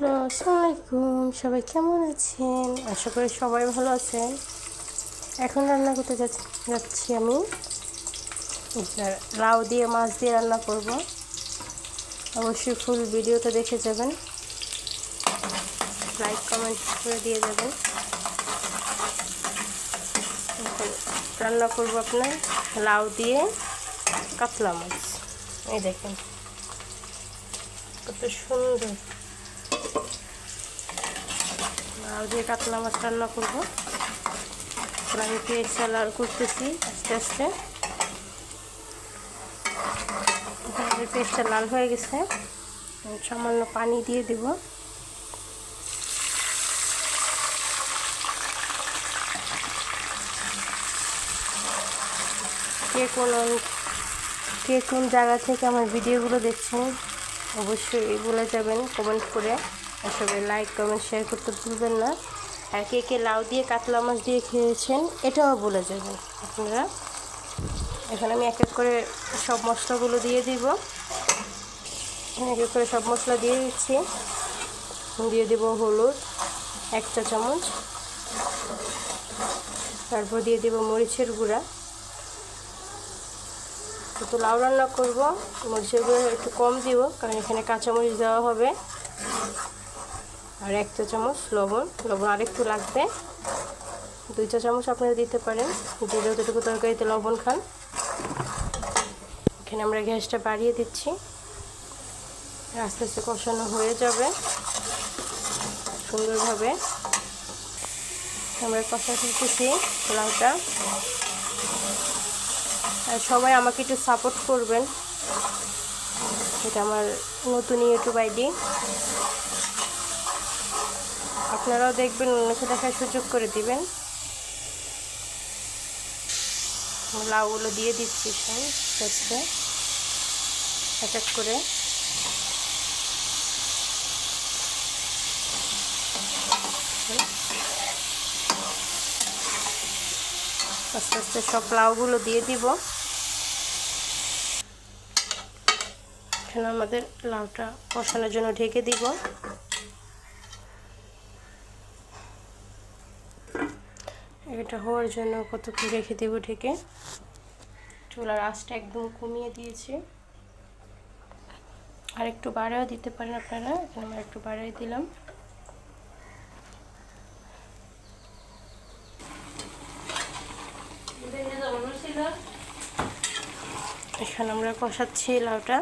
Hello আসসালামু আলাইকুম সবাই কেমন আছেন? আশা করি সবাই ভালো আছেন। এখন রান্না করতে যাচ্ছি আমি। লাউ দিয়ে, মাছ দিয়ে রান্না করব। অবশ্যই ফুল ভিডিওটা দেখে যাবেন। লাইক, কমেন্ট করে দিয়ে যাবেন। রান্না করব আপনার লাউ দিয়ে কাতলা মাছ। এই দেখেন, কত সুন্দর। লাউ দিয়ে কাতলা মাছ রান্না করব। আমি পেঁয়াজ সালার করতেছি আস্তে আস্তে। পেঁয়াজটা লাল হয়ে গেছে। সামান্য পানি দিয়ে দিব। কে কোন কে কোন জায়গা থেকে আমার ভিডিওগুলো দেখছেন অবশ্যই বলে যাবেন কমেন্ট করে। আর সবাই লাইক কমেন্ট শেয়ার করতে ভুলবেন না। আর কে কে লাউ দিয়ে কাতলা মাছ দিয়ে খেয়েছেন, এটাও বলে যাবেন আপনারা। এখন আমি এক এক করে সব মশলাগুলো দিয়ে দিব। এক এক করে সব মশলা দিয়ে দিচ্ছি। দিয়ে দেব হলুদ এক চা চামচ। তারপর দিয়ে দেব মরিচের গুঁড়া। একটু লাউ রান্না করব, মরিচের গুঁড়ো একটু কম দিব, কারণ এখানে কাঁচামরিচ দেওয়া হবে। আর এক চা চামচ লবণ লবণ আরেকটু লাগবে। দুই চা চামচ আপনারা দিতে পারেন, যে যতটুকু তরকারিতে লবণ খান। এখানে আমরা গ্যাসটা বাড়িয়ে দিচ্ছি। আস্তে আস্তে কষানো হয়ে যাবে সুন্দরভাবে। আমরা কষা করতেছি লাউটা। সবাই আমাকে একটু সাপোর্ট করবেন। এটা আমার নতুন ইউটিউব আইডি আপনারাও দেখবেন অন্যকে দেখার সুযোগ করে দিবেন। লাউগুলো দিয়ে দিচ্ছি সব এক এক করে। আস্তে আস্তে সব লাউগুলো দিয়ে দিব। এখানে আমাদের লাউটা কষানোর জন্য ঢেকে দিব। এটা হওয়ার জন্য কত কতক্ষণ রেখে দেব ঢেকে? চুলার আঁচটা একদম কমিয়ে দিয়েছি। আর একটু বাড়াও দিতে পারেন আপনারা। এখানে আমরা একটু বাড়াই দিলাম। এখানে আমরা কষাচ্ছি লাউটা।